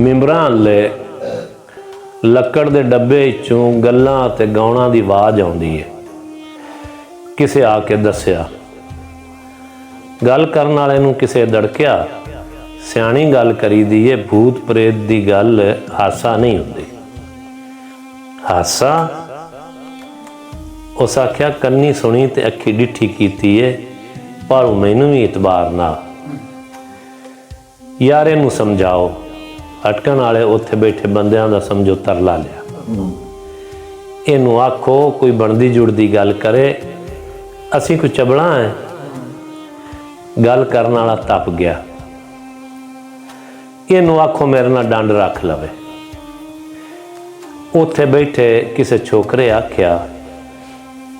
ਮਿੰਬਰਾਂ ਲੈ ਲੱਕੜ ਦੇ ਡੱਬੇ ਵਿੱਚੋਂ ਗੱਲਾਂ ਤੇ ਗਾਉਣਾ ਦੀ ਆਵਾਜ਼ ਆਉਂਦੀ ਹੈ ਕਿਸੇ ਆ ਕੇ ਦੱਸਿਆ, ਗੱਲ ਕਰਨ ਵਾਲੇ ਨੂੰ ਕਿਸੇ ਦੜਕਿਆ, ਸਿਆਣੀ ਗੱਲ ਕਰੀਦੀ ਏ, ਭੂਤ ਪ੍ਰੇਤ ਦੀ ਗੱਲ ਹਾਸਾ ਨਹੀਂ ਹੁੰਦੀ। ਹਾਸਾ? ਉਸ ਆਖਿਆ, ਕੰਨੀ ਸੁਣੀ ਤੇ ਅੱਖੀ ਡਿੱਠੀ ਕੀਤੀ ਏ ਪਰ ਮੈਨੂੰ ਵੀ ਇਤਬਾਰ ਨਾ ਯਾਰ ਇਹਨੂੰ ਸਮਝਾਓ। ਅਟਕਣ ਵਾਲੇ ਉੱਥੇ ਬੈਠੇ ਬੰਦਿਆਂ ਦਾ ਸਮਝੋ ਤਰਲਾ ਲਿਆ। ਇਹਨੂੰ ਆਖੋ, ਕੋਈ ਬਣਦੀ ਜੁੜਦੀ ਗੱਲ ਕਰੇ, ਅਸੀਂ ਕੋਈ ਚਬਲਾ ਹੈ ਗੱਲ ਕਰਨ ਵਾਲਾ ਤਪ ਗਿਆ। ਇਹਨੂੰ ਆਖੋ, ਮੇਰੇ ਨਾਲ ਡੰਡ ਰੱਖ ਲਵੇ। ਉੱਥੇ ਬੈਠੇ ਕਿਸੇ ਛੋਕਰੇ ਆਖਿਆ,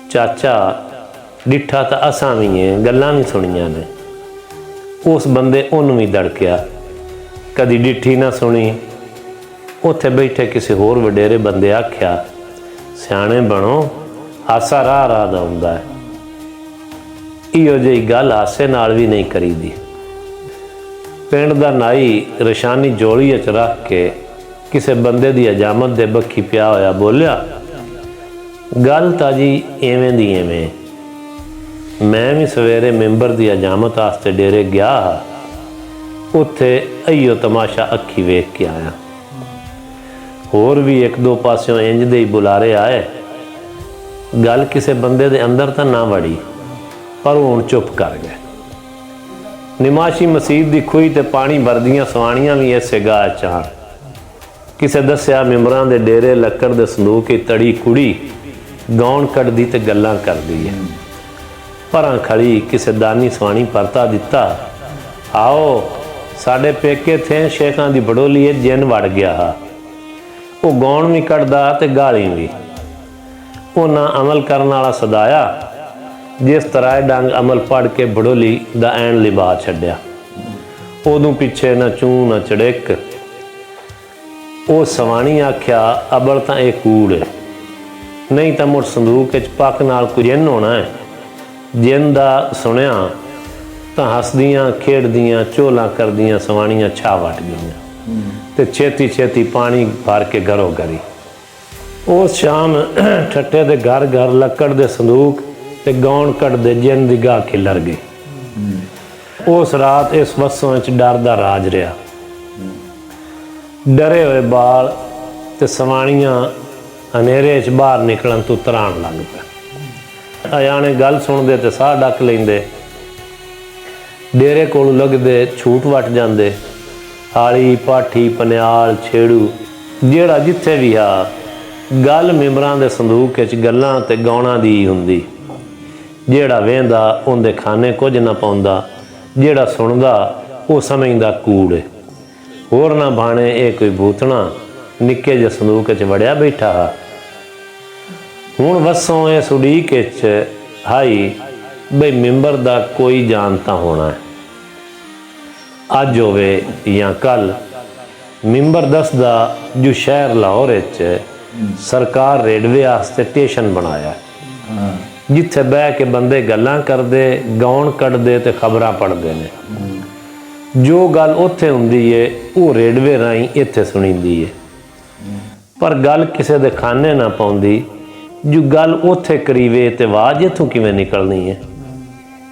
ਚਾਚਾ, ਡਿੱਠਾ ਤਾਂ ਅਸਾਂ ਵੀ ਹੈ ਗੱਲਾਂ ਵੀ ਸੁਣੀਆਂ ਨੇ। ਉਸ ਬੰਦੇ ਉਹਨੂੰ ਵੀ ਦੜਕਿਆ ਕਦੀ ਡਿੱਠੀ ਨਾ ਸੁਣੀ। ਉੱਥੇ ਬੈਠੇ ਕਿਸੇ ਹੋਰ ਵਡੇਰੇ ਬੰਦੇ ਆਖਿਆ, ਸਿਆਣੇ ਬਣੋ ਹਾਸਾ ਰਾਹ ਰਾਹ ਦਾ ਹੁੰਦਾ ਹੈ। ਇਹੋ ਜਿਹੀ ਗੱਲ ਹਾਸੇ ਨਾਲ ਵੀ ਨਹੀਂ ਕਰੀਦੀ। ਪਿੰਡ ਦਾ ਨਾਈ ਰਸ਼ਾਨੀ ਜੋਲੀ ਚ ਰੱਖ ਕੇ ਕਿਸੇ ਬੰਦੇ ਦੀ ਅਜਾਮਤ ਦੇ ਬੱਖੀ ਪਿਆ ਹੋਇਆ ਬੋਲਿਆ, ਗੱਲ ਤਾਂ ਜੀ ਐਵੇਂ ਦੀ ਐਵੇਂ। ਮੈਂ ਵੀ ਸਵੇਰੇ ਮੈਂਬਰ ਦੀ ਅਜਾਮਤ ਵਾਸਤੇ ਡੇਰੇ ਗਿਆ ਹਾਂ। ਉੱਥੇ ਅਈਓ ਤਮਾਸ਼ਾ ਅੱਖੀ ਵੇਖ ਕੇ ਆਇਆ। ਹੋਰ ਵੀ ਇੱਕ ਦੋ ਪਾਸਿਓਂ ਇੰਜ ਦੇ ਹੀ ਬੁਲਾਰੇ ਆਏ। ਗੱਲ ਕਿਸੇ ਬੰਦੇ ਦੇ ਅੰਦਰ ਤਾਂ ਨਾ ਵੜੀ, ਪਰ ਉਹ ਹੁਣ ਚੁੱਪ ਕਰ ਗਏ। ਨਿਮਾਸ਼ੀ ਮਸਜਿਦ ਦੀ ਖੂਹੀ ਤੇ ਪਾਣੀ ਵਰਦੀਆਂ ਸਵਾਣੀਆਂ ਵੀ ਐਸੇ ਗਾਹ ਚਾਰ ਕਿਸੇ ਦੱਸਿਆ ਮਿਮਰਾਂ ਦੇ ਡੇਰੇ ਲੱਕੜ ਦੇ ਸੰਦੂਕ ਦੀ ਤੜੀ ਕੁੜੀ ਗਾਉਣ ਕੱਢਦੀ ਤੇ ਗੱਲਾਂ ਕਰਦੀ ਹੈ। ਪਰਾਂ ਖੜੀ ਕਿਸੇ ਦਾਨੀ ਸਵਾਣੀ ਪਰਤਾ ਦਿੱਤਾ, ਆਓ ਸਾਡੇ ਪੇਕੇ ਥੇ ਸ਼ੇਖਾਂ ਦੀ ਬੜੋਲੀ ਇਹ ਜਿੰਨ ਵੜ ਗਿਆ ਹਾ। ਉਹ ਗਾਉਣ ਵੀ ਕੱਢਦਾ ਤੇ ਗਾਲੀ ਵੀ। ਉਹ ਨਾ ਅਮਲ ਕਰਨ ਵਾਲਾ ਸਦਾਇਆ, ਜਿਸ ਤਰ੍ਹਾਂ ਇਹ ਡੰਗ ਅਮਲ ਪੜ ਕੇ ਬੜੋਲੀ ਦਾ ਐਨ ਲਿਬਾ ਛੱਡਿਆ। ਉਦੋਂ ਪਿੱਛੇ ਨਾ ਚੂ, ਨਾ ਚੜੇਕ। ਉਹ ਸਵਾਣੀ ਆਖਿਆ, ਅਬਲ ਤਾਂ ਇਹ ਕੂੜ ਹੈ ਨਹੀਂ ਤਾਂ ਮੁੜ ਸੰਦੂਕ ਵਿੱਚ ਪੱਕ ਨਾਲ ਕੁਝ ਜਿੰਨ ਹੋਣਾ ਹੈ ਜਿੰਨ ਦਾ ਸੁਣਿਆ ਤਾਂ ਹੱਸਦੀਆਂ, ਖੇਡਦੀਆਂ ਝੋਲਾ ਕਰਦੀਆਂ, ਸਵਾਣੀਆਂ ਛਾ ਵਟ ਗਈਆਂ। ਤੇ ਛੇਤੀ ਛੇਤੀ ਪਾਣੀ ਭਰ ਕੇ ਘਰੋ ਘਰੀ ਉਹ ਸ਼ਾਮ ਠੱਟੇ ਦੇ ਘਰ ਘਰ ਲੱਕੜ ਦੇ ਸੰਦੂਕ ਤੇ ਗਾਉਣ ਕੱਢਦੇ ਜਿੰਨ ਦੀ ਗਾਹ ਖਿਲਰ ਗਈ ਉਸ ਰਾਤ ਇਸ ਵਸੋਂ ਵਿੱਚ ਡਰ ਦਾ ਰਾਜ ਰਿਹਾ। ਡਰੇ ਹੋਏ ਬਾਲ ਤੇ ਸਵਾਣੀਆਂ ਹਨੇਰੇ 'ਚ ਬਾਹਰ ਨਿਕਲਣ ਤੋਂ ਤਰਾਣ ਲੱਗ ਪਏ। ਆਇਆਣੇ ਗੱਲ ਸੁਣਦੇ ਤੇ ਸਾਹ ਡੱਕ ਲੈਂਦੇ। ਡੇਰੇ ਕੋਲ ਲੱਗਦੇ ਛੂਟ ਵਟ ਜਾਂਦੇ। ਹਾਲੀ ਪਾਠੀ ਪਨਿਆਲ ਛੇੜੂ, ਜਿਹੜਾ ਜਿੱਥੇ ਵੀ ਆ। ਗੱਲ ਮੈਂਬਰਾਂ ਦੇ ਸੰਦੂਕ ਵਿੱਚ ਗੱਲਾਂ ਤੇ ਗਾਉਣਾ ਦੀ ਹੁੰਦੀ। ਜਿਹੜਾ ਵੇਂਦਾ, ਉਹਦੇ ਖਾਨੇ ਕੁਝ ਨਾ ਪਾਉਂਦਾ। ਜਿਹੜਾ ਸੁਣਦਾ, ਉਹ ਸਮਝਦਾ ਕੂੜ। ਹੋਰ ਨਾ ਬਾਣੇ ਇਹ ਕੋਈ ਭੂਤਣਾ ਨਿੱਕੇ ਜਿਹੇ ਸੰਦੂਕ ਵਿੱਚ ਵੜਿਆ ਬੈਠਾ। ਹਾ ਹੁਣ ਵਸੋਂ ਇਹ ਉਡੀਕ ਵਿੱਚ, ਹਾਈ ਬਈ ਮੈਂਬਰ ਦਾ ਕੋਈ ਜਾਣਤਾ ਹੋਣਾ ਹੈ। ਅੱਜ ਹੋਵੇ ਜਾਂ ਕੱਲ ਮੈਂਬਰ ਦੱਸਦਾ ਜੋ ਸ਼ਹਿਰ ਲਾਹੌਰ ਵਿੱਚ ਸਰਕਾਰ ਰੇਡਵੇ ਵਾਸਤੇ ਸਟੇਸ਼ਨ ਬਣਾਇਆ। ਜਿੱਥੇ ਬਹਿ ਕੇ ਬੰਦੇ ਗੱਲਾਂ ਕਰਦੇ ਗਾਉਣ ਕੱਢਦੇ ਤੇ ਖਬਰਾਂ ਪੜ੍ਹਦੇ ਨੇ। ਜੋ ਗੱਲ ਉੱਥੇ ਹੁੰਦੀ ਏ ਉਹ ਰੇਡਵੇ ਰਾਹੀਂ ਇੱਥੇ ਸੁਣੀਂਦੀ ਏ। ਪਰ ਗੱਲ ਕਿਸੇ ਦੇ ਖਾਨੇ ਨਾ ਪਾਉਂਦੀ ਜੋ ਗੱਲ ਉੱਥੇ ਕਰੀਵੇ ਤੇ ਆਵਾਜ਼ ਇੱਥੋਂ ਕਿਵੇਂ ਨਿਕਲਣੀ ਹੈ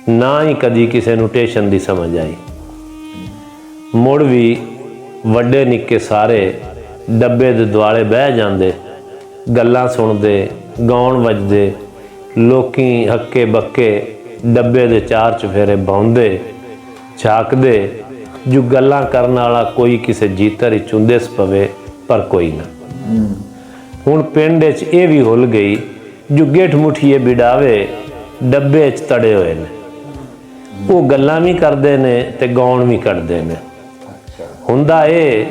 ਨਾ ਹੀ ਕਦੀ ਕਿਸੇ ਨੂੰ ਟੇਸ਼ਨ ਦੀ ਸਮਝ ਆਈ। ਮੁੜ ਵੀ ਵੱਡੇ ਨਿੱਕੇ ਸਾਰੇ ਡੱਬੇ ਦੇ ਦੁਆਲੇ ਬਹਿ ਜਾਂਦੇ, ਗੱਲਾਂ ਸੁਣਦੇ, ਗਾਉਣ ਵੱਜਦੇ, ਲੋਕੀ ਹੱਕੇ ਬੱਕੇ ਡੱਬੇ ਦੇ ਚਾਰ ਚਫੇਰੇ ਬਾਉਂਦੇ, ਛਾਕਦੇ, ਜੋ ਗੱਲਾਂ ਕਰਨ ਵਾਲਾ ਕੋਈ ਕਿਸੇ ਜੀਤਰ ਹੀ ਚੁੰਦੇਸ ਪਵੇ, ਪਰ ਕੋਈ ਨਾ। ਹੁਣ ਪਿੰਡ 'ਚ ਇਹ ਵੀ ਹੁੱਲ ਗਈ, ਜੋ ਗੇਠ ਮੁਠੀਏ ਬਿਡਾਵੇ ਡੱਬੇ 'ਚ ਤੜੇ ਹੋਏ ਨੇ। ਉਹ ਗੱਲਾਂ ਵੀ ਕਰਦੇ ਨੇ ਤੇ ਗਾਉਣ ਵੀ ਕੱਢਦੇ ਨੇ। ਹੁੰਦਾ ਇਹ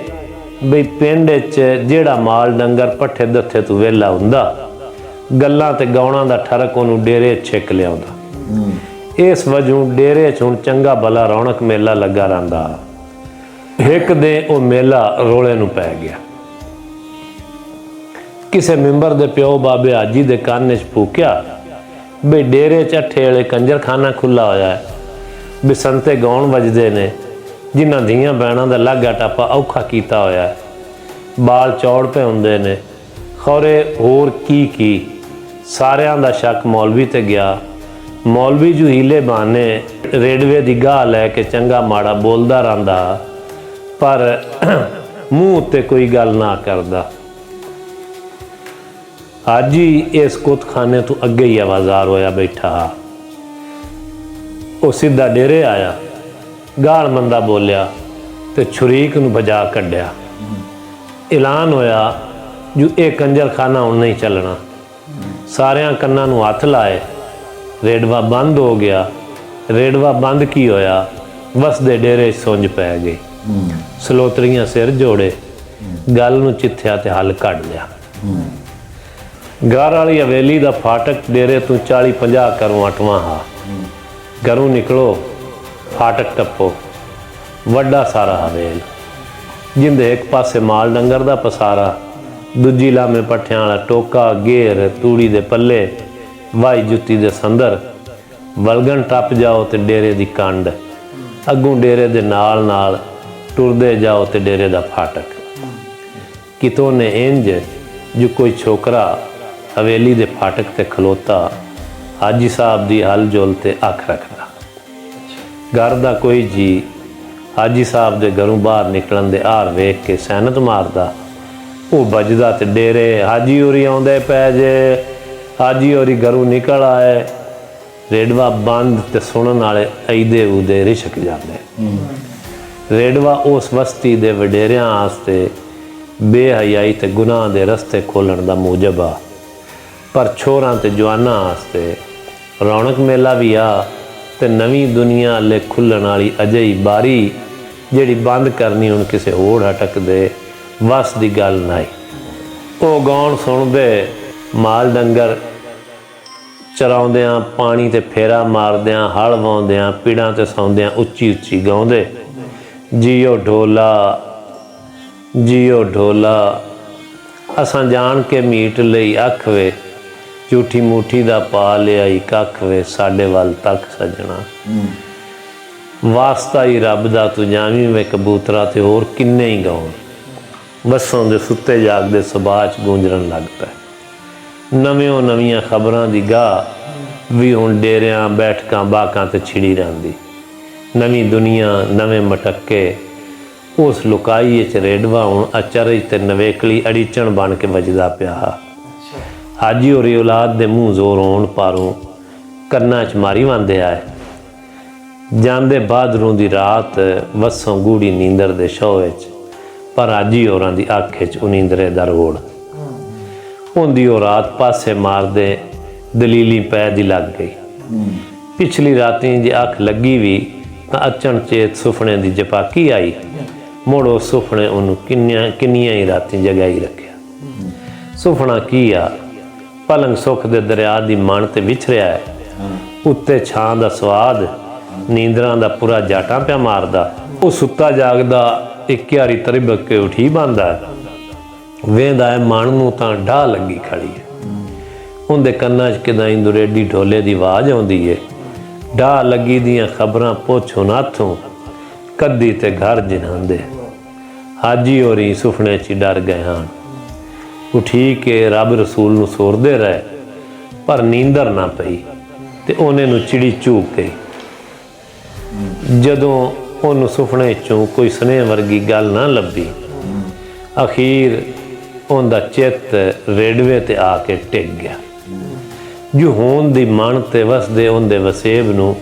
ਬਈ ਪਿੰਡ 'ਚ ਜਿਹੜਾ ਮਾਲ ਡੰਗਰ ਪੱਠੇ ਦੱਥੇ ਤੋਂ ਵਿਹਲਾ ਹੁੰਦਾ ਗੱਲਾਂ ਤੇ ਗਾਉਣਾ ਦਾ ਠਰਕ ਉਹਨੂੰ ਡੇਰੇ ਛਿੱਕ ਲਿਆਉਂਦਾ। ਇਸ ਵਜੋਂ ਡੇਰੇ 'ਚ ਹੁਣ ਚੰਗਾ ਭਲਾ ਰੌਣਕ ਮੇਲਾ ਲੱਗਾ ਰਹਿੰਦਾ। ਇੱਕ ਦੇ ਉਹ ਮੇਲਾ ਰੋਲੇ ਨੂੰ ਪੈ ਗਿਆ। ਕਿਸੇ ਮੈਂਬਰ ਦੇ ਪਿਓ ਬਾਬੇ ਹਾਜੀ ਦੇ ਕੰਨ 'ਚ ਫੂਕਿਆ ਬਈ ਡੇਰੇ 'ਚ ਅੱਠੇ ਵਾਲੇ ਕੰਜਰਖਾਨਾ ਖੁੱਲਾ ਹੋਇਆ ਹੈ। ਵੀ ਗਾਉਣ ਵੱਜਦੇ ਨੇ, ਜਿਨ੍ਹਾਂ ਦੀਆਂ ਬੈਣਾਂ ਦਾ ਲਾਗਾ ਟਾਪਾ ਔਖਾ ਕੀਤਾ ਹੋਇਆ ਹੈ। ਬਾਲ ਚੌੜ ਪਏ ਹੁੰਦੇ ਨੇ। ਖੌਰੇ ਹੋਰ ਕੀ ਕੀ। ਸਾਰਿਆਂ ਦਾ ਸ਼ੱਕ ਮੌਲਵੀ ਤੇ ਗਿਆ। ਮੌਲਵੀ ਜੂ ਹੀਲੇ ਬਾਨੇ ਰੇਡਵੇ ਦੀ ਗਾਹ ਲੈ ਕੇ ਚੰਗਾ ਮਾੜਾ ਬੋਲਦਾ ਰਹਿੰਦਾ। ਪਰ ਮੂੰਹ ਉੱਤੇ ਕੋਈ ਗੱਲ ਨਾ ਕਰਦਾ। ਅੱਜ ਹੀ ਇਸ ਕੁੱਤਖਾਨੇ ਤੋਂ ਅੱਗੇ ਹੀ ਆਵਾਜ਼ਾਰ ਹੋਇਆ ਬੈਠਾ। ਹਾਂ ਉਹ ਸਿੱਧਾ ਡੇਰੇ ਆਇਆ। ਗਾਲ ਮੰਦਾ ਬੋਲਿਆ ਤੇ ਛੁਰੀਕ ਨੂੰ ਭਜਾ ਕੱਢਿਆ। ਐਲਾਨ ਹੋਇਆ ਜੋ ਇਹ ਕੰਜਰਖਾਨਾ ਹੁਣ ਨਹੀਂ ਚੱਲਣਾ। ਸਾਰਿਆਂ ਕੰਨਾਂ ਨੂੰ ਹੱਥ ਲਾਏ। ਰੇਡਵਾ ਬੰਦ ਹੋ ਗਿਆ। ਰੇਡਵਾ ਬੰਦ ਕੀ ਹੋਇਆ? ਵਸਦੇ ਡੇਰੇ ਸੁੰਜ ਪੈ ਗਈ ਸਲੋਤਰੀਆਂ ਸਿਰ ਜੋੜੇ। ਗੱਲ ਨੂੰ ਚਿੱਥਿਆ ਤੇ ਹੱਲ ਕੱਢ ਲਿਆ। ਗਾਰ ਵਾਲੀ ਹਵੇਲੀ ਦਾ ਫਾਟਕ ਡੇਰੇ ਤੋਂ 40 50 ਕਰੋਂ ਅਟਵਾਂ ਹਾਂ। ਘਰੋਂ ਨਿਕਲੋ, ਫਾਟਕ ਟੱਪੋ, ਵੱਡਾ ਸਾਰਾ ਹਵੇਲ, ਜਿੰਦੇ ਇੱਕ ਪਾਸੇ ਮਾਲ ਡੰਗਰ ਦਾ ਪਸਾਰਾ, ਦੂਜੀ ਲਾਮੇ ਪੱਠਿਆਂ ਵਾਲਾ ਟੋਕਾ, ਗੇਰ, ਤੂੜੀ ਦੇ ਪੱਲੇ, ਵਾਈ ਜੁੱਤੀ ਦੇ ਸੰਦਰ, ਵਲਗਣ ਟੱਪ ਜਾਓ ਤੇ ਡੇਰੇ ਦੀ ਕੰਡ, ਅੱਗੋਂ ਡੇਰੇ ਦੇ ਨਾਲ ਨਾਲ ਟੁਰਦੇ ਜਾਓ ਤੇ ਡੇਰੇ ਦਾ ਫਾਟਕ। ਕਿਤੋਂ ਨੇ ਇੰਜ ਜੋ ਕੋਈ ਛੋਕਰਾ ਹਵੇਲੀ ਦੇ ਫਾਟਕ ਤੇ ਖਲੋਤਾ ਹਾਜੀ ਸਾਹਿਬ ਦੀ ਹਲ ਜੁਲ ਤੇ ਅੱਖ ਰੱਖਦਾ। ਘਰ ਦਾ ਕੋਈ ਜੀ ਹਾਜੀ ਸਾਹਿਬ ਦੇ ਘਰੋਂ ਬਾਹਰ ਨਿਕਲਣ ਦੇ ਹਾਰ ਵੇਖ ਕੇ ਸੈਨਤ ਮਾਰਦਾ। ਉਹ ਵੱਜਦਾ ਤੇ ਡੇਰੇ, ਹਾਜੀ ਹੋਰੀ ਆਉਂਦੇ ਪੈ ਜੇ, ਹਾਜੀ ਹੋਰੀ ਘਰੋਂ ਨਿਕਲ ਆਏ। ਰੇਡਵਾ ਬੰਦ ਤੇ ਸੁਣਨ ਵਾਲੇ ਐਦੇ ਉਦੇ ਰਿਸ਼ਕ ਜਾਂਦੇ। ਰੇਡਵਾ ਉਸ ਵਸਤੀ ਦੇ ਵਡੇਰਿਆਂ ਆਸਤੇ ਬੇਹਯਾਈ ਤੇ ਗੁਨਾਹ ਦੇ ਰਸਤੇ ਖੋਲਣ ਦਾ ਮੂਜਬ ਆ। ਪਰ ਛੋਰਾਂ ਤੇ ਜਵਾਨਾਂ ਆਸਤੇ ਰੌਣਕ ਮੇਲਾ ਵੀ ਆ ਤੇ ਨਵੀਂ ਦੁਨੀਆ ਲੈ ਖੁੱਲਣ ਵਾਲੀ ਅਜਿਹੀ ਬਾਰੀ ਜਿਹੜੀ ਬੰਦ ਕਰਨੀ ਹੁਣ ਕਿਸੇ ਹੋਰ ਹਟਕ ਦੇ ਵਸ ਦੀ ਗੱਲ ਨਹੀਂ। ਉਹ ਗਾਉਣ ਸੁਣਦੇ ਮਾਲ ਡੰਗਰ ਚਰਾਉਂਦਿਆਂ, ਪਾਣੀ ਤੇ ਫੇਰਾ ਮਾਰਦਿਆਂ, ਹਲ ਵਾਉਂਦਿਆਂ, ਪੀੜਾਂ ਤੇ ਸੌਂਦਿਆਂ ਉੱਚੀ ਉੱਚੀ ਗਾਉਂਦੇ, ਜੀਓ ਢੋਲਾ ਜੀਓ ਢੋਲਾ, ਅਸਾਂ ਜਾਣ ਕੇ ਮੀਟ ਲਈ ਅੱਖ ਵੇ ਝੂਠੀ ਮੂਠੀ ਦਾ ਪਾ ਲਿਆਈ ਕੱਖ ਵੇ, ਸਾਡੇ ਵੱਲ ਤੱਕ ਸੱਜਣਾ। ਵਾਸਤਾ ਹੀ ਰੱਬ ਦਾ, ਤੂੰ ਜਾਵੀਂ ਵੇ ਕਬੂਤਰਾ ਤੇ ਹੋਰ ਕਿੰਨੇ ਹੀ ਗਾਉਣ। ਬੱਸਾਂ ਦੇ ਸੁੱਤੇ ਜਾਗਦੇ ਸੁਬਾਹ ਚ ਗੂੰਜਣ ਲੱਗ ਪਏ ਨਵਿਓਂ ਨਵੀਆਂ ਖਬਰਾਂ ਦੀ ਗਾਹ ਵੀ ਹੁਣ ਡੇਰਿਆਂ, ਬੈਠਕਾਂ ਬਾਕਾਂ ਤੇ ਛਿੜੀ ਰਹਿੰਦੀ। ਨਵੀਂ ਦੁਨੀਆ, ਨਵੇਂ ਮਟੱਕੇ, ਉਸ ਲੁਕਾਈ ਚ ਰੇਡਵਾ ਹੁਣ ਅਚਰਜ ਤੇ ਨਵੇਕਲੀ ਅੜੀਚਣ ਬਣ ਕੇ ਵੱਜਦਾ ਪਿਆ। ਹਾਜੀ ਹੋਰੀ ਔਲਾਦ ਦੇ ਮੂੰਹ ਜ਼ੋਰ ਹੋਣ ਪਾਰੋਂ ਕੰਨਾਂ 'ਚ ਮਾਰੀ ਵੰਦੇ ਆਏ। ਜਾਂਦੇ ਬਾਦਰੋਂ ਦੀ ਰਾਤ ਵਸੋਂ ਗੂੜੀ ਨੀਂਦਰ ਦੇ ਸ਼ੋਅ ਵਿੱਚ, ਪਰ ਹਾਜੀ ਹੋਰਾਂ ਦੀ ਅੱਖ 'ਚ ਉਨੀਂਦਰੇ ਦਾ ਰੋੜ ਹੁੰਦੀ ਉਹ ਰਾਤ ਪਾਸੇ ਮਾਰਦੇ ਦਲੀਲੀ ਪੈ ਦੀ ਲੱਗ ਗਈ। ਪਿਛਲੀ ਰਾਤੀ ਜੇ ਅੱਖ ਲੱਗੀ ਵੀ ਤਾਂ ਅਚਣ ਚੇਤ ਸੁਪਨੇ ਦੀ ਜਪਾਕੀ ਆਈ। ਮੋੜੋ ਸੁਪਨੇ ਉਹਨੂੰ ਕਿੰਨੀਆਂ ਕਿੰਨੀਆਂ ਹੀ ਰਾਤੀ ਜਗਾਈ ਰੱਖਿਆ। ਸੁਪਨਾ ਕੀ ਆ? ਪਲੰਗ ਸੁੱਖ ਦੇ ਦਰਿਆ ਦੀ ਮਣ ਤੇ ਵਿਛਰਿਆ ਹੈ। ਉੱਤੇ ਛਾਂ ਦਾ ਸਵਾਦ, ਨੀਂਦਰਾਂ ਦਾ ਪੂਰਾ ਜਾਟਾਂ ਪਿਆ ਮਾਰਦਾ। ਉਹ ਸੁੱਤਾ ਜਾਗਦਾ, ਇੱਕ ਯਾਰੀ ਤਰਿਬਕ ਕੇ ਉਠੀ ਬੰਦਾ ਵੇਂਦਾ ਹੈ ਮਨ ਨੂੰ ਤਾਂ ਢਾਹ ਲੱਗੀ ਖੜੀ ਹੈ। ਉਹਦੇ ਕੰਨਾਂ 'ਚ ਕਿਦਾਂ ਇੰਦੁਰੇਡੀ ਢੋਲੇ ਦੀ ਆਵਾਜ਼ ਆਉਂਦੀ ਏ। ਢਾਹ ਲੱਗੀ ਦੀਆਂ ਖਬਰਾਂ ਪੁੱਛੋ ਨਾਥੋਂ ਕੱਦੀ ਤੇ ਘਰ ਜਿਨਾਂਦੇ ਹਾਜੀ ਹੋਰੀ ਸੁਪਨੇ 'ਚ ਹੀ ਡਰ ਗਏ ਹਨ ਉਠੀ ਕੇ ਰੱਬ ਰਸੂਲ ਨੂੰ ਸੋਰਦੇ ਰਹੇ ਪਰ ਨੀਂਦਰ ਨਾ ਪਈ ਤੇ ਉਹਨੇ ਨੂੰ ਚਿੜੀ ਝੂਕ ਗਈ ਜਦੋਂ ਉਹਨੂੰ ਸੁਪਨੇ ਚੋਂ ਕੋਈ ਸਨੇਹ ਵਰਗੀ ਗੱਲ ਨਾ ਲੱਭੀ ਅਖੀਰ ਉਹਦਾ ਚਿੱਤ ਰੇਡਵੇ ਤੇ ਆ ਕੇ ਟਿਕ ਗਿਆ। ਜੋ ਹੋਣ ਦੀ ਮਨ ਤੇ ਵਸਦੇ ਉਹਦੇ ਵਸੇਬ ਨੂੰ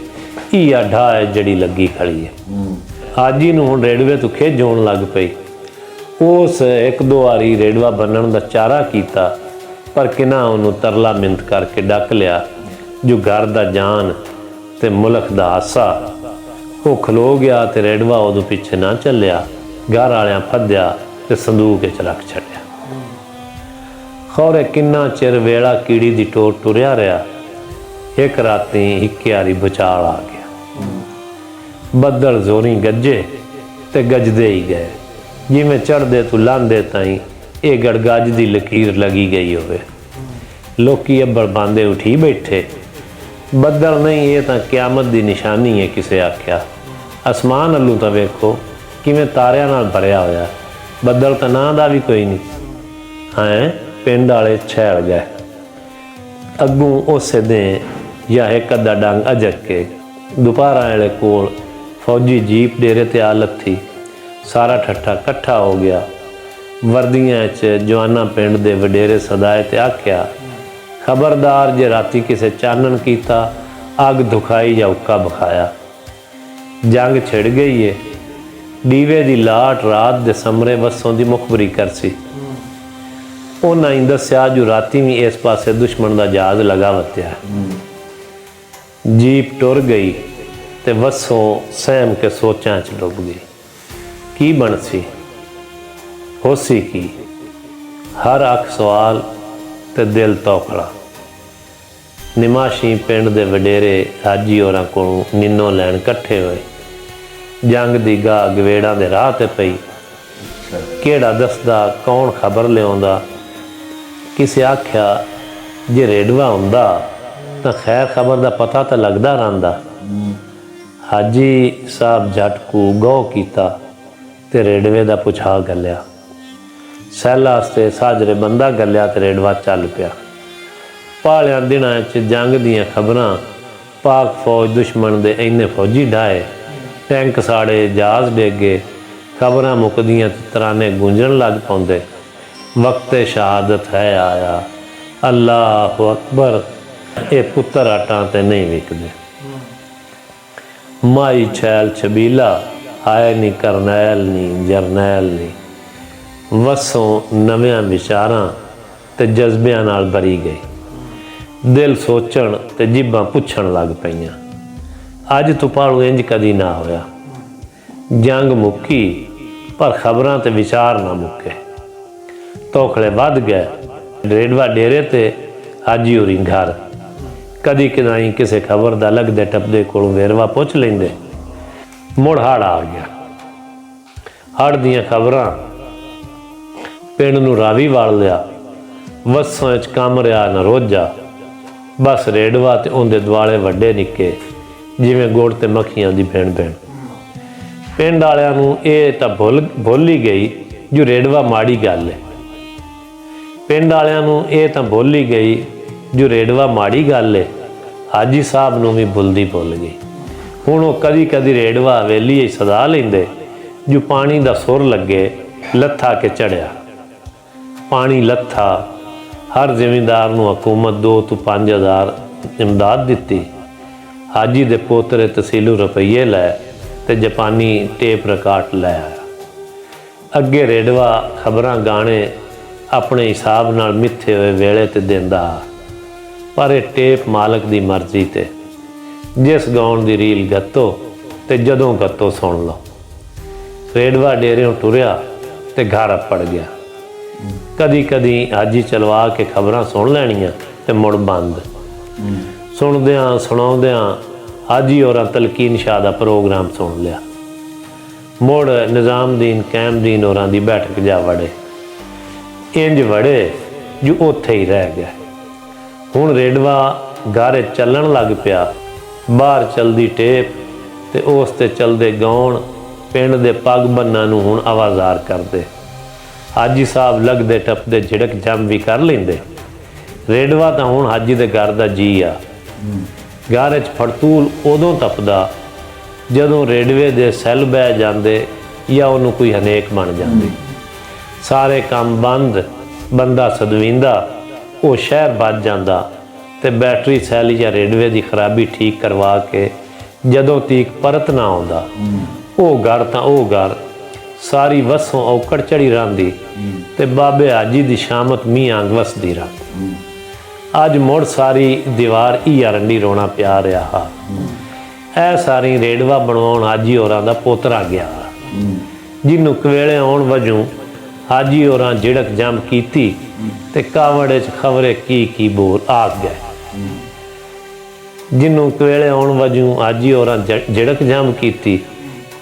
ਇਹ ਆਢਾ ਜਿਹੜੀ ਲੱਗੀ ਖੜੀ ਹੈ। ਹਾਜੀ ਨੂੰ ਹੁਣ ਰੇਡਵੇ ਤੋਂ ਖਿੱਚ ਹੋਣ ਲੱਗ ਪਈ। ਉਸ ਇੱਕ ਦੋ ਵਾਰੀ ਰੇੜਵਾ ਬੰਨਣ ਦਾ ਚਾਰਾ ਕੀਤਾ, ਪਰ ਕਿਨਾ ਉਹਨੂੰ ਤਰਲਾ ਮਿੰਤ ਕਰਕੇ ਡੱਕ ਲਿਆ। ਜੋ ਘਰ ਦਾ ਜਾਨ ਤੇ ਮੁਲਕ ਦਾ ਆਸਾ ਉਹ ਖਲੋ ਗਿਆ ਤੇ ਰੇਡਵਾ ਉਹਦੋਂ ਪਿੱਛੇ ਨਾ ਚੱਲਿਆ। ਘਰ ਵਾਲਿਆਂ ਫੱਦਿਆ ਤੇ ਸੰਦੂਕ ਵਿੱਚ ਰੱਖ ਛੱਡਿਆ। ਖੌਰੇ ਕਿੰਨਾ ਚਿਰ ਵੇਲਾ ਕੀੜੀ ਦੀ ਟੋਰ ਟੁਰਿਆ ਰਿਹਾ, ਇੱਕ ਰਾਤੀ ਇੱਕ ਇੱਕਿਆਰੀ ਬਚਾਲ ਆ ਗਿਆ। ਬੱਦਲ ਜ਼ੋਰੀ ਗੱਜੇ ਤੇ ਗੱਜਦੇ ਹੀ ਗਏ। ਜਿਵੇਂ ਚੜਦੇ ਤੋਂ ਲਾਂਦੇ ਤਾਈ, ਇਹ ਗੜਗੱਜ ਦੀ ਲਕੀਰ ਲੱਗੀ ਗਈ ਹੋਵੇ। ਲੋਕੀ ਅੱਬਰ ਬਾਂਦੇ ਉਠੀ ਬੈਠੇ। ਬੱਦਲ ਨਹੀਂ, ਇਹ ਤਾਂ ਕਿਆਮਤ ਦੀ ਨਿਸ਼ਾਨੀ ਹੈ, ਕਿਸੇ ਆਖਿਆ। ਅਸਮਾਨ ਅੱਲੂ ਤਾਂ ਵੇਖੋ, ਕਿਵੇਂ ਤਾਰਿਆਂ ਨਾਲ ਭਰਿਆ ਹੋਇਆ। ਬੱਦਲ ਤਾਂ ਨਾਂ ਦਾ ਵੀ ਕੋਈ ਨਹੀਂ। ਹਾਂ, ਪਿੰਡ ਵਾਲੇ ਛੈਲ ਗਏ। ਅੱਗੋਂ ਉਸੇ ਦੇ ਜਾਂ ਇੱਕ ਅੱਧਾ ਡੰਗ ਅਜਕ ਕੇ ਦੁਪਹਿਰਾਂ ਵਾਲੇ ਕੋਲ ਫੌਜੀ ਜੀਪ ਡੇਰੇ ਤੇ ਆ ਲੱਥੀ। ਸਾਰਾ ਠੱਠਾ ਇਕੱਠਾ ਹੋ ਗਿਆ। ਵਰਦੀਆਂ 'ਚ ਜਵਾਨਾਂ ਪਿੰਡ ਦੇ ਵਡੇਰੇ ਸਦਾਏ ਤੇ ਆਖਿਆ, ਖਬਰਦਾਰ ਜੇ ਰਾਤੀ ਕਿਸੇ ਚਾਨਣ ਕੀਤਾ, ਅੱਗ ਦੁਖਾਈ ਜਾਂ ਉੱਕਾ ਬਖਾਇਆ। ਜੰਗ ਛਿੜ ਗਈ ਏ। ਦੀਵੇ ਦੀ ਲਾਟ ਰਾਤ ਦੇ ਸਮਰੇ ਵਸੋਂ ਦੀ ਮੁਖਬਰੀ ਕਰ ਸੀ। ਉਹਨਾਂ ਹੀ ਦੱਸਿਆ, ਜੋ ਰਾਤੀ ਵੀ ਇਸ ਪਾਸੇ ਦੁਸ਼ਮਣ ਦਾ ਜਹਾਜ਼ ਲਗਾ ਵਤਿਆ ਜੀਪ ਟੁਰ ਗਈ ਤੇ ਵਸੋਂ ਸਹਿਮ ਕੇ ਸੋਚਾਂ ਚ ਡੁੱਬ ਗਈ। ਕੀ ਬਣ ਸੀ ਹੋਸੀ ਕੀ? ਹਰ ਅੱਖ ਸਵਾਲ ਤੇ ਦਿਲ ਤੋਖੜਾ ਨਿਮਾਸ਼ੀ ਪਿੰਡ ਦੇ ਵਡੇਰੇ ਹਾਜੀ ਹੋਰਾਂ ਕੋਲੋਂ ਨਿੰਨੋ ਲੈਣ ਇਕੱਠੇ ਹੋਏ। ਜੰਗ ਦੀ ਗਾ ਗਵੇੜਾਂ ਦੇ ਰਾਹ ਤੇ ਪਈ। ਕਿਹੜਾ ਦੱਸਦਾ, ਕੌਣ ਖਬਰ ਲਿਆਉਂਦਾ? ਕਿਸੇ ਆਖਿਆ, ਜੇ ਰੇਡਵਾ ਹੁੰਦਾ, ਤਾਂ ਖੈਰ ਖਬਰ ਦਾ ਪਤਾ ਤਾਂ ਲੱਗਦਾ ਰਹਿੰਦਾ। ਹਾਜੀ ਸਾਹਿਬ ਜੱਟ ਕੋ ਗੋ ਕੀਤਾ। ਤੇ ਰੇਡਵੇ ਦਾ ਪੁਛਾ ਗੱਲਿਆ। ਸੈਲਾ ਵਾਸਤੇ ਸਾਜਰੇ ਬੰਦਾ ਗੱਲਿਆ ਤੇ ਰੇੜਵਾ ਚੱਲ ਪਿਆ। ਪਾਲਿਆਂ ਦਿਨਾਂ 'ਚ ਜੰਗ ਦੀਆਂ ਖਬਰਾਂ, ਪਾਕ ਫੌਜ ਦੁਸ਼ਮਣ ਦੇ ਇੰਨੇ ਫੌਜੀ ਢਾਏ ਟੈਂਕ ਸਾੜੇ, ਜਹਾਜ਼ ਡੇਗੇ, ਖਬਰਾਂ ਮੁਕਦੀਆਂ ਤੇ ਤਰਾਨੇ ਗੂੰਜਣ ਲੱਗ ਪਉਂਦੇ ਵਕਤ ਸ਼ਹਾਦਤ ਹੈ ਆਇਆ। ਅੱਲਾਹੁ ਅਕਬਰ। ਇਹ ਪੁੱਤਰ ਆਟਾਂ ਤੇ ਨਹੀਂ ਵਿਕਦੇ। ਮਾਈ ਛੈਲ ਛਬੀਲਾ। ਆਏ ਨਹੀਂ ਕਰਨੈਲ ਨਹੀਂ ਜਰਨੈਲ ਨਹੀਂ ਵਸੋਂ ਨਵਿਆਂ ਵਿਚਾਰਾਂ ਤੇ ਜਜ਼ਬਿਆਂ ਨਾਲ ਭਰੀ ਗਈ। ਦਿਲ ਸੋਚਣ ਤੇ ਜਿੱਬਾਂ ਪੁੱਛਣ ਲੱਗ ਪਈਆਂ। ਅੱਜ ਤੁਪਾਲੂ ਇੰਜ ਕਦੀ ਨਾ ਹੋਇਆ। ਜੰਗ ਮੁੱਕੀ, ਪਰ ਖਬਰਾਂ ਤੇ ਵਿਚਾਰ ਨਾ ਮੁੱਕੇ। ਤੋਖਲੇ ਵੱਧ ਗਏ। ਰੇਡਵਾ ਡੇਰੇ ਤੇ ਅੱਜ ਹੀ ਉਰੀ ਘਰ। ਕਦੀ ਕਿਦਾਈ ਕਿਸੇ ਖਬਰ ਦਾ ਲੱਗਦੇ ਟੱਪਦੇ ਕੋਲੋਂ ਵੇਰਵਾ ਪੁੱਛ ਲੈਂਦੇ। ਮੁੜ ਹੜ ਆ ਗਿਆ। ਹੜ ਦੀਆਂ ਖਬਰਾਂ। ਪਿੰਡ ਨੂੰ ਰਾਵੀ ਵਾਲ ਲਿਆ। ਵਸੋਂ 'ਚ ਕੰਮ ਰਿਆ ਨਾ ਰੋਜਾ। ਬਸ ਰੇਡਵਾ ਤੇ ਉਹਦੇ ਦੁਆਲੇ ਵੱਡੇ ਨਿੱਕੇ, ਜਿਵੇਂ ਗੋੜ ਤੇ ਮੱਖੀਆਂ ਦੀ ਭੈਣ ਭੈਣ। ਪਿੰਡ ਵਾਲਿਆਂ ਨੂੰ ਇਹ ਤਾਂ ਭੁੱਲ ਭੁੱਲ ਹੀ ਗਈ ਜੋ ਰੇਡਵਾ ਮਾੜੀ ਗੱਲ ਹੈ। ਪਿੰਡ ਵਾਲਿਆਂ ਨੂੰ ਇਹ ਤਾਂ ਭੁੱਲ ਹੀ ਗਈ ਜੋ ਰੇਡਵਾ ਮਾੜੀ ਗੱਲ ਹੈ। ਹਾਜੀ ਸਾਹਿਬ ਨੂੰ ਵੀ ਭੁੱਲਦੀ ਭੁੱਲ ਗਈ। ਹੁਣ ਉਹ ਕਦੀ ਕਦੀ ਰੇਡਵਾ ਹਵੇਲੀ ਹੀ ਸਦਾ ਲੈਂਦੇ। ਜੋ ਪਾਣੀ ਦਾ ਸੁਰ ਲੱਗੇ, ਲੱਥਾ ਕੇ ਚੜਿਆ। ਪਾਣੀ ਲੱਥਾ, ਹਰ ਜ਼ਿਮੀਂਦਾਰ ਨੂੰ ਹਕੂਮਤ 2 ਤੋਂ 5000 ਇਮਦਾਦ ਦਿੱਤੀ। ਹਾਜੀ ਦੇ ਪੋਤਰੇ ਤਸੀਲੂ ਰੁਪਈਏ ਲੈ ਤੇ ਜਾਪਾਨੀ ਟੇਪ ਰਿਕਾਰਡ ਲੈ ਆਇਆ। ਅੱਗੇ ਰੇਡਵਾ ਖਬਰਾਂ ਗਾਣੇ ਆਪਣੇ ਹਿਸਾਬ ਨਾਲ ਮਿੱਥੇ ਹੋਏ ਵੇਲੇ ਤੇ ਦਿੰਦਾ। ਪਰ ਇਹ ਟੇਪ ਮਾਲਕ ਦੀ ਮਰਜ਼ੀ ਤੇ। ਜਿਸ ਗਾਉਣ ਦੀ ਰੀਲ ਗੱਤੋ ਤੇ ਜਦੋਂ ਗੱਤੋ ਸੁਣ ਲਓ। ਰੇਡਵਾ ਡੇਰਿਓਂ ਟੁਰਿਆ ਤੇ ਘਰ ਪੜ ਗਿਆ। ਕਦੀ ਕਦੀ ਹਾਜੀ ਚਲਵਾ ਕੇ ਖਬਰਾਂ ਸੁਣ ਲੈਣੀਆਂ ਤੇ ਮੁੜ ਬੰਦ। ਸੁਣਦਿਆਂ ਸੁਣਾਉਂਦਿਆਂ ਹਾਜੀ ਔਰਾਂ ਤਲਕੀਨ ਸ਼ਾਹ ਦਾ ਪ੍ਰੋਗਰਾਮ ਸੁਣ ਲਿਆ। ਮੁੜ ਨਿਜ਼ਾਮਦੀਨ, ਕੈਮਦੀਨ ਔਰਾਂ ਦੀ ਬੈਠਕ ਜਾ ਵੜੇ। ਇੰਜ ਵੜੇ ਜੋ ਉੱਥੇ ਹੀ ਰਹਿ ਗਿਆ। ਹੁਣ ਰੇਡਵਾ ਗਾਰੇ ਚੱਲਣ ਲੱਗ ਪਿਆ। ਬਾਹਰ ਚਲਦੀ ਟੇਪ ਤੇ ਉਸ ਤੇ ਚਲਦੇ ਗਾਉਣ, ਪਿੰਡ ਦੇ ਪੱਗ ਬੰਨਾਂ ਨੂੰ ਹੁਣ ਆਵਾਜ਼ਾਰ ਕਰਦੇ। ਹਾਜੀ ਸਾਹਿਬ ਲੱਗਦੇ ਟੱਪਦੇ, ਝਿੜਕ ਜੰਮ ਵੀ ਕਰ ਲੈਂਦੇ। ਰੇਡਵਾ ਤਾਂ ਹੁਣ ਹਾਜੀ ਦੇ ਘਰ ਦਾ ਜੀ ਆ। ਘਰ ਵਿੱਚ ਫੜਤੂਲ ਉਦੋਂ ਤਪਦਾ ਜਦੋਂ ਰੇਡਵੇ ਦੇ ਸੈੱਲ ਬਹਿ ਜਾਂਦੇ ਜਾਂ ਉਹਨੂੰ ਕੋਈ ਹਨੇਕ ਬਣ ਜਾਂਦੀ। ਸਾਰੇ ਕੰਮ ਬੰਦ, ਬੰਦਾ ਸਦਵਿੰਦਾ, ਉਹ ਸ਼ਹਿਰ ਵੱਜ ਜਾਂਦਾ। ਤੇ ਬੈਟਰੀ ਸੈੱਲ ਜਾਂ ਰੇਡਵੇ ਦੀ ਖਰਾਬੀ ਠੀਕ ਕਰਵਾ ਕੇ ਜਦੋਂ ਤੀਕ ਪਰਤ ਨਾ ਆਉਂਦਾ, ਉਹ ਘਰ ਤਾਂ ਉਹ ਘਰ, ਸਾਰੀ ਵਸੋਂ ਔਕੜ ਚੜੀ ਰਹਿੰਦੀ ਤੇ ਬਾਬੇ ਹਾਜੀ ਦੀ ਸ਼ਾਮਤ ਮੀਂਹ ਅੰਗ ਵਸਦੀ ਰਹਿੰਦੀ। ਅੱਜ ਮੁੜ ਸਾਰੀ ਦੀਵਾਰ ਹੀ ਅਰੰਡੀ ਰੋਣਾ ਪਿਆ ਰਿਹਾ ਹਾ। ਇਹ ਸਾਰੀ ਰੇਡਵਾ ਬਣਵਾਉਣ ਹਾਜੀ ਹੋਰਾਂ ਦਾ ਪੋਤਰਾ ਗਿਆ ਜਿਹਨੂੰ ਕਵੇਲੇ ਆਉਣ ਵਜੋਂ ਹਾਜੀ ਹੋਰਾਂ ਝਿੜਕ ਜੰਮ ਕੀਤੀ ਤੇ ਕਾਵੜ ਚ ਖਬਰੇ ਕੀ ਕੀ ਬੋਲ ਆ ਗਏ ਜਿਹਨੂੰ ਕਵੇਲੇ ਆਉਣ ਵਜੋਂ ਹਾਜੀ ਹੋਰਾਂ ਝ- ਝਿੜਕ ਕੀਤੀ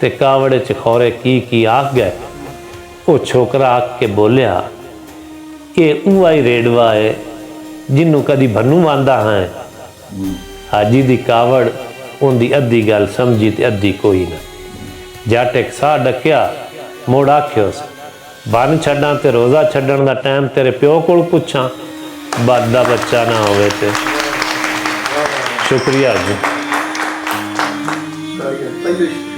ਤੇ ਕਾਵੜ ਵਿੱਚ ਕੀ ਕੀ ਆ ਗਏ। ਉਹ ਛੋਕਰਾ ਆ ਕੇ ਬੋਲਿਆ, ਇਹ ਉਹ ਰੇਡਵਾ ਹੈ ਜਿਹਨੂੰ ਕਦੀ ਭੰਨੂ ਮੰਨਦਾ ਹੈ ਹਾਜੀ ਦੀ ਕਾਵੜ, ਉਹਦੀ ਅੱਧੀ ਗੱਲ ਸਮਝੀ ਤੇ ਅੱਧੀ ਕੋਈ ਨਾ। ਜੱਟ ਇੱਕ ਸਾਹ ਡੱਕਿਆ, ਮੋੜ ਆਖਿਓਸ ਬੰਨ ਛੱਡਾਂ ਤੇ ਰੋਜ਼ਾ ਛੱਡਣ ਦਾ ਟਾਈਮ ਤੇਰੇ ਪਿਓ ਕੋਲ ਪੁੱਛਾਂ, ਬੱਦ ਦਾ ਬੱਚਾ ਨਾ ਹੋਵੇ ਤੇ। Seu criado. Obrigado.